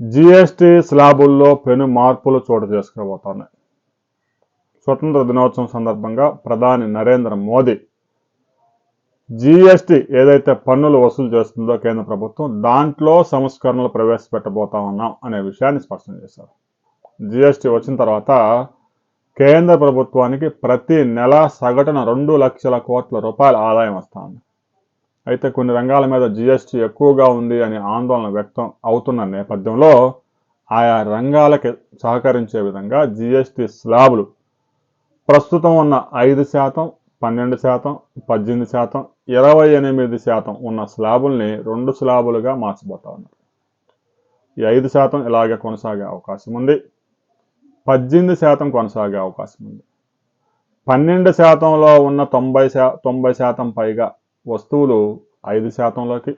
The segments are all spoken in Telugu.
జిఎస్టి స్లాబుల్లో పెను మార్పులు చోటు చేసుకుపోతున్నాయి స్వతంత్ర దినోత్సవం సందర్భంగా ప్రధాని నరేంద్ర మోదీ జిఎస్టి ఏదైతే పన్నులు వసూలు చేస్తుందో కేంద్ర ప్రభుత్వం దాంట్లో సంస్కరణలు ప్రవేశపెట్టబోతా ఉన్నాం అనే విషయాన్ని స్పష్టం చేశారు. జిఎస్టి వచ్చిన తర్వాత కేంద్ర ప్రభుత్వానికి ప్రతి నెల సగటున రెండు లక్షల కోట్ల రూపాయల ఆదాయం వస్తుంది అయితే కొన్ని రంగాల మీద జిఎస్టీ ఎక్కువగా ఉంది అని ఆందోళన వ్యక్తం అవుతున్న నేపథ్యంలో ఆయా రంగాలకి సహకరించే విధంగా జిఎస్టీ స్లాబులు ప్రస్తుతం ఉన్న ఐదు శాతం పన్నెండు శాతం పద్దెనిమిది శాతం ఇరవై ఎనిమిది శాతం ఉన్న స్లాబుల్ని రెండు స్లాబులుగా మార్చబోతా ఉన్నారు. ఈ ఐదు శాతం ఇలాగే కొనసాగే అవకాశం ఉంది. పద్దెనిమిది శాతం కొనసాగే అవకాశం ఉంది. పన్నెండు శాతంలో ఉన్న తొంభై శా తొంభై శాతం పైగా వస్తువులు ఐదు శాతంలోకి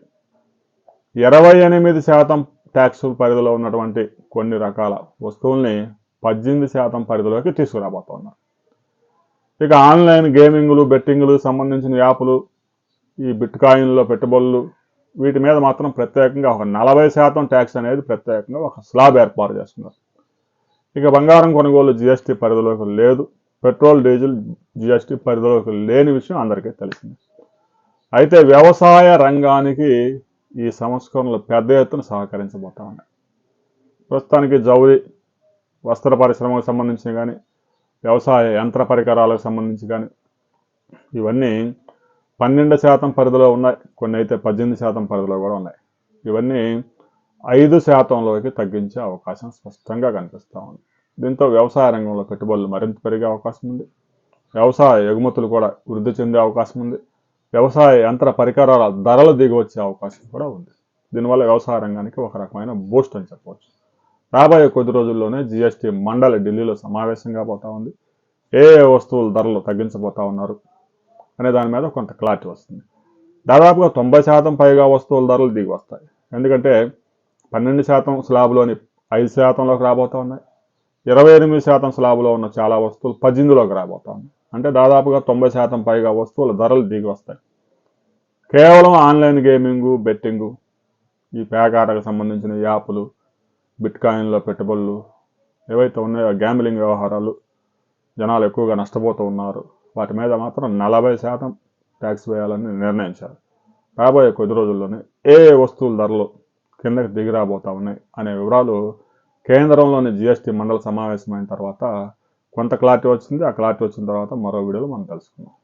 ఇరవై ఎనిమిది శాతం ట్యాక్స్ పరిధిలో ఉన్నటువంటి కొన్ని రకాల వస్తువుల్ని పద్దెనిమిది శాతం పరిధిలోకి తీసుకురాబోతున్నారు. ఇక ఆన్లైన్ గేమింగ్లు బెట్టింగ్లు సంబంధించిన యాప్లు ఈ బిట్ కాయిన్లో పెట్టుబడులు వీటి మీద మాత్రం ప్రత్యేకంగా ఒక నలభై శాతం ట్యాక్స్ అనేది ప్రత్యేకంగా ఒక స్లాబ్ ఏర్పాటు చేస్తున్నారు. ఇక బంగారం కొనుగోలు జిఎస్టీ పరిధిలోకి లేదు పెట్రోల్ డీజిల్ జిఎస్టీ పరిధిలోకి లేని విషయం అందరికీ తెలిసింది. అయితే వ్యవసాయ రంగానికి ఈ సంస్కరణలు పెద్ద ఎత్తున సహకరించబోతా ఉన్నాయి ప్రస్తుతానికి జౌలి వస్త్ర పరిశ్రమకు సంబంధించి కానీ వ్యవసాయ యంత్ర పరికరాలకు సంబంధించి కానీ ఇవన్నీ పన్నెండు శాతం పరిధిలో ఉన్నాయి. కొన్ని అయితే పద్దెనిమిది శాతం పరిధిలో కూడా ఉన్నాయి. ఇవన్నీ ఐదు శాతంలోకి తగ్గించే అవకాశం స్పష్టంగా కనిపిస్తూ ఉంది. దీంతో వ్యవసాయ రంగంలో పెట్టుబడులు మరింత పెరిగే అవకాశం ఉంది. వ్యవసాయ ఎగుమతులు కూడా వృద్ధి చెందే అవకాశం ఉంది. వ్యవసాయ యంత్ర పరికరాల ధరలు దిగి వచ్చే అవకాశం కూడా ఉంది. దీనివల్ల వ్యవసాయ రంగానికి ఒక రకమైన బూస్ట్ అని చెప్పవచ్చు. రాబోయే కొద్ది రోజుల్లోనే జిఎస్టీ మండలి ఢిల్లీలో సమావేశంగా పోతా ఉంది. ఏ ఏ వస్తువుల ధరలు తగ్గించబోతా ఉన్నారు అనే దాని మీద కొంత క్లారిటీ వస్తుంది. దాదాపుగా తొంభై శాతం పైగా వస్తువుల ధరలు దిగి వస్తాయి. ఎందుకంటే పన్నెండు శాతం స్లాబ్లోని ఐదు శాతంలోకి రాబోతా ఉన్నాయి. ఇరవై ఎనిమిది శాతం స్లాబ్లో ఉన్న చాలా వస్తువులు పద్దెనిమిదిలోకి రాబోతా ఉన్నాయి. అంటే దాదాపుగా తొంభై శాతం పైగా వస్తువుల ధరలు దిగి వస్తాయి. కేవలం ఆన్లైన్ గేమింగు బెట్టింగు ఈ పేకాటకు సంబంధించిన యాప్లు బిట్కాయిన్లో పెట్టుబడులు ఏవైతే ఉన్నాయో గ్యాంబ్లింగ్ వ్యవహారాలు జనాలు ఎక్కువగా నష్టపోతూ ఉన్నారు. వాటి మీద మాత్రం నలభై శాతం ట్యాక్స్ వేయాలని నిర్ణయించారు. రాబోయే కొద్ది రోజుల్లోనే ఏ వస్తువుల ధరలు కిందకి దిగిరాబోతా ఉన్నాయి అనే వివరాలు కేంద్రంలోని జిఎస్టీ మండలి సమావేశమైన తర్వాత కొంత క్లారిటీ వచ్చింది ఆ క్లారిటీ వచ్చిన తర్వాత మరో వీడియోలో మనం తెలుసుకుందాం